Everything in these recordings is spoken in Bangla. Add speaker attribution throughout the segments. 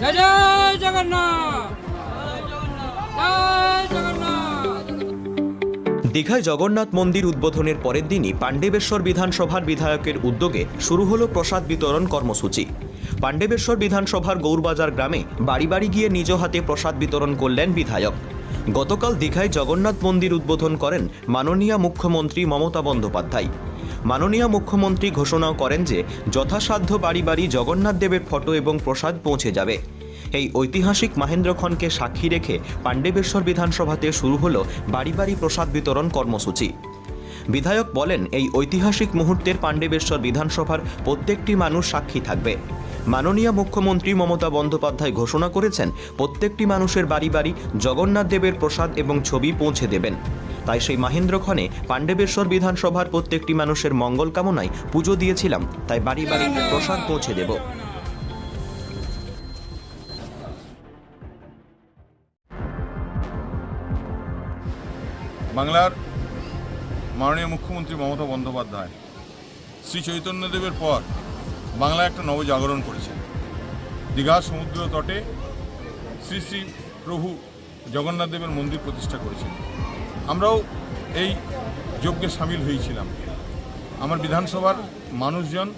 Speaker 1: জয় জয় জগন্নাথ।
Speaker 2: দীঘায় জগন্নাথ মন্দির উদ্বোধনের পরের দিনই পাণ্ডবেশ্বর বিধানসভার বিধায়কের উদ্যোগে শুরু হলো প্রসাদ বিতরণ কর্মসূচি। পাণ্ডবেশ্বর বিধানসভার গৌরবাজার গ্রামে বাড়ি বাড়ি গিয়ে নিজ হাতে প্রসাদ বিতরণ করলেন বিধায়ক। গতকাল দীঘায় জগন্নাথ মন্দির উদ্বোধন করেন মাননীয় মুখ্যমন্ত্রী মমতা বন্দ্যোপাধ্যায়। মাননীয় মুখ্যমন্ত্রী ঘোষণাও করেন যে যথাসাধ্য বাড়ি বাড়ি জগন্নাথ দেবের ফটো এবং প্রসাদ পৌঁছে যাবে। এই ঐতিহাসিক মহেন্দ্রক্ষণকে সাক্ষী রেখে পাণ্ডবেশ্বর বিধানসভাতে শুরু হল বাড়ি বাড়ি প্রসাদ বিতরণ কর্মসূচি। বিধায়ক বলেন, এই ঐতিহাসিক মুহূর্তের পাণ্ডবেশ্বর বিধানসভার প্রত্যেকটি মানুষ সাক্ষী থাকবে। মাননীয় মুখ্যমন্ত্রী মমতা বন্দ্যোপাধ্যায় ঘোষণা করেছেন, প্রত্যেকটি মানুষের বাড়ি বাড়ি জগন্নাথ দেবের প্রসাদ এবং ছবি পৌঁছে দেবেন। তাই সেই মাহেন্দ্রক্ষণে পাণ্ডবেশ্বর বিধানসভার প্রত্যেকটি মানুষের মঙ্গল কামনায় পুজো দিয়েছিলাম, তাই বাড়ি বাড়ি প্রসাদ পৌঁছে দেব।
Speaker 3: বাংলার মাননীয় মুখ্যমন্ত্রী মমতা বন্দ্যোপাধ্যায়, শ্রী চৈতন্যদেবের পর বাংলা একটা নবজাগরণ করেছে। দীঘা সমুদ্র তটে শ্রী শ্রী প্রভু জগন্নাথ দেবের মন্দির প্রতিষ্ঠা করেছেন। আমরাও এই যজ্ঞে সামিল হয়েছিলাম। আমার বিধানসভার মানুষজন,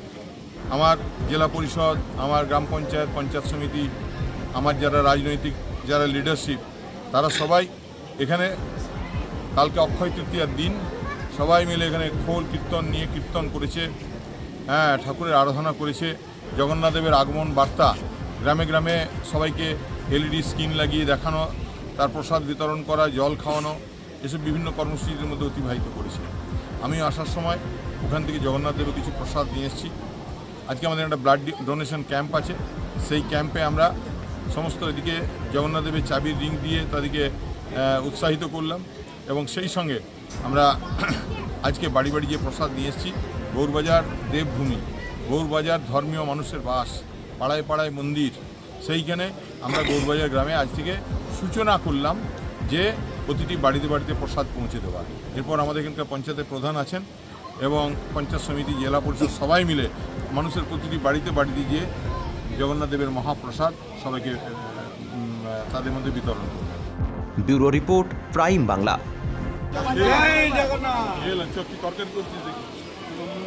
Speaker 3: আমার জেলা পরিষদ, আমার গ্রাম পঞ্চায়েত পঞ্চায়েত সমিতি, আমার যারা রাজনৈতিক, যারা লিডারশিপ তারা সবাই এখানে কালকে অক্ষয় তৃতীয়ার দিন সবাই মিলে এখানে খোল কীর্তন নিয়ে কীর্তন করেছে। হ্যাঁ ঠাকুরের আরাধনা করেছে। জগন্নাথদেবের আগমন বার্তা। গ্রামে গ্রামে সবাইকে এলইডি স্ক্রিন লাগিয়ে দেখানো, তার প্রসাদ বিতরণ করা, জল খাওয়ানো, এসব বিভিন্ন কর্মসূচির মধ্যে অতিবাহিত করেছে। আমি আসার সময় ওখান থেকে জগন্নাথদেবের কিছু প্রসাদ নিয়ে এসেছি। আজকে আমাদের একটা ব্লাড ডোনেশন ক্যাম্প আছে। সেই ক্যাম্পে আমরা সমস্ত এদিকে জগন্নাথদেবের চাবির রিং দিয়ে তাদেরকে উৎসাহিত করলাম। এবং সেই সঙ্গে আমরা আজকে বাড়ি বাড়ি যে প্রসাদ নিয়ে এসেছি। গৌরবাজার দেবভূমি গৌরবাজার ধর্মীয় মানুষের বাস পাড়ায় পাড়ায় মন্দির। সেইখানে আমরা গৌরবাজার গ্রামে আজ থেকে সূচনা করলাম যে প্রতিটি বাড়িতে বাড়িতে প্রসাদ পৌঁছে দেওয়া এরপর আমাদের এখানকার পঞ্চায়েতের প্রধান আছেন এবং পঞ্চায়েত সমিতি জেলা পরিষদ সবাই মিলে মানুষের প্রতিটি বাড়িতে বাড়িতে গিয়ে জগন্নাথ দেবের মহাপ্রসাদ সবাইকে তাদের মধ্যে বিতরণ করবেন।
Speaker 2: Bureau report prime Bangla.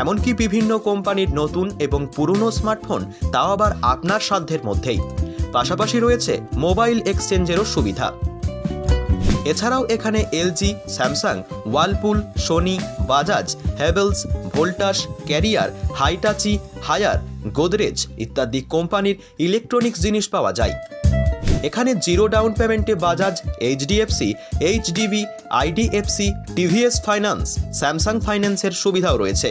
Speaker 2: এমনকি বিভিন্ন কোম্পানির নতুন এবং পুরনো স্মার্টফোন তাও আবার আপনার সাধ্যের মধ্যেই। পাশাপাশি রয়েছে মোবাইল এক্সচেঞ্জেরও সুবিধা। এছাড়াও এখানে LG, Samsung, Whirlpool, Sony, Bajaj Havells Voltas, Carrier, Hitachi, Haier, Godrej ইত্যাদি কোম্পানির ইলেকট্রনিক্স জিনিস পাওয়া যায়। এখানে জিরো ডাউন পেমেন্টে Bajaj, HDFC, HDB, IDFC, TVS finance, Samsung ফাইন্যান্সের সুবিধাও রয়েছে।